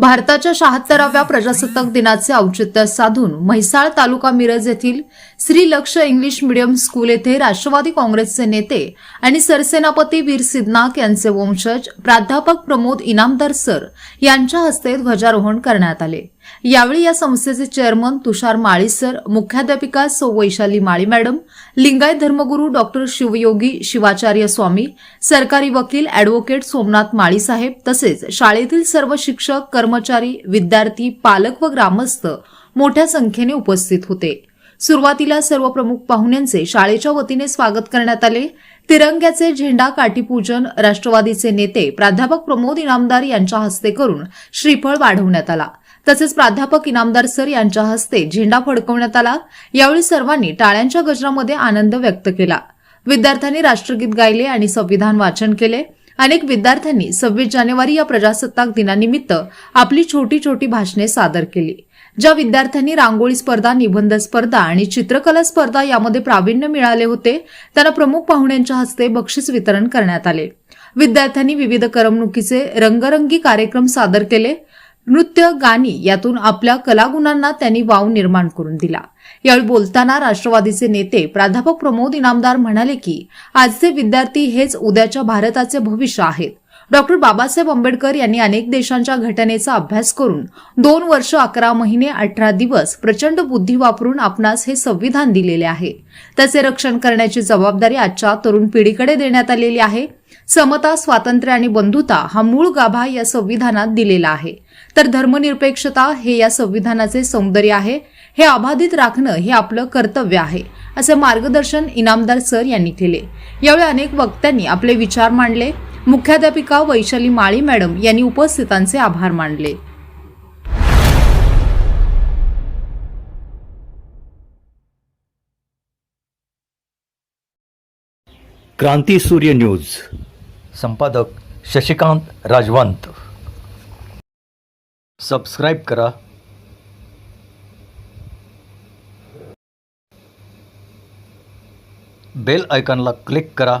भारताच्या शहात्तराव्या प्रजासत्ताक दिनाचे औचित्य साधून म्हैसाळ तालुका मिरज येथील श्री लक्ष इंग्लिश मीडियम स्कूल येथे राष्ट्रवादी काँग्रेसचे नेते आणि सरसेनापती वीर सिद्धनाक यांचे वंशज प्राध्यापक प्रमोद इनामदार सर यांच्या हस्ते ध्वजारोहण करण्यात आले. यावेळी या संस्थेचे चेअरमन तुषार माळी सर मुख्याध्यापिका सौ वैशाली माळी मॅडम लिंगायत धर्मगुरू डॉक्टर शिवयोगी शिवाचार्य स्वामी सरकारी वकील अॅडव्होकेट सोमनाथ माळी साहेब तसेच शाळेतील सर्व शिक्षक कर्मचारी विद्यार्थी पालक व ग्रामस्थ मोठ्या संख्येने उपस्थित होते. सुरुवातीला सर्व प्रमुख पाहुण्यांचे शाळेच्या वतीने स्वागत करण्यात आले. तिरंग्याचे झेंडा काठीपूजन राष्ट्रवादीचे नेते प्राध्यापक प्रमोद इनामदार यांच्या हस्ते करून श्रीफळ वाढवण्यात आला. तसेच प्राध्यापक इनामदार सर यांच्या हस्ते झेंडा फडकवण्यात आला. यावेळी सर्वांनी टाळ्यांच्या गजरामध्ये आनंद व्यक्त केला. विद्यार्थ्यांनी राष्ट्रगीत गायले आणि संविधान वाचन केले. अनेक विद्यार्थ्यांनी सव्वीस जानेवारी या प्रजासत्ताक दिनानिमित्त आपली छोटी छोटी भाषणे सादर केली. ज्या विद्यार्थ्यांनी रांगोळी स्पर्धा निबंध स्पर्धा आणि चित्रकला स्पर्धा यामध्ये प्रावीण्य मिळाले होते त्यांना प्रमुख पाहुण्यांच्या हस्ते बक्षीस वितरण करण्यात आले. विद्यार्थ्यांनी विविध करमणुकीचे रंगरंगी कार्यक्रम सादर केले. नृत्य गाणी यातून आपल्या कलागुणांना त्यांनी वाव निर्माण करून दिला. यावेळी बोलताना राष्ट्रवादीचे नेते प्राध्यापक प्रमोद इनामदार म्हणाले की आजचे विद्यार्थी हेच उद्याच्या भारताचे भविष्य आहेत. डॉक्टर बाबासाहेब आंबेडकर यांनी अनेक देशांच्या घटनेचा अभ्यास करून दोन वर्ष अकरा महिने अठरा दिवस प्रचंड बुद्धी वापरून आपणास हे संविधान दिलेले आहे. त्याचे रक्षण करण्याची जबाबदारी आजच्या तरुण पिढीकडे देण्यात आलेली आहे. समता स्वातंत्र्य आणि बंधुता हा मूळ गाभा या संविधानात दिलेला आहे. तर धर्मनिरपेक्षता हे या संविधानाचे सौंदर्य आहे. हे अबाधित राखणं हे आपलं कर्तव्य आहे असं मार्गदर्शन इनामदार सर यांनी केले. यावेळी अनेक वक्त्यांनी आपले विचार मांडले. मुख्याध्यापिका वैशाली माळी मॅडम यांनी उपस्थितांचे आभार मानले. क्रांती सूर्य न्यूज. संपादक शशिकांत राजवंत. सबस्क्राईब करा. बेल आयकॉनला क्लिक करा.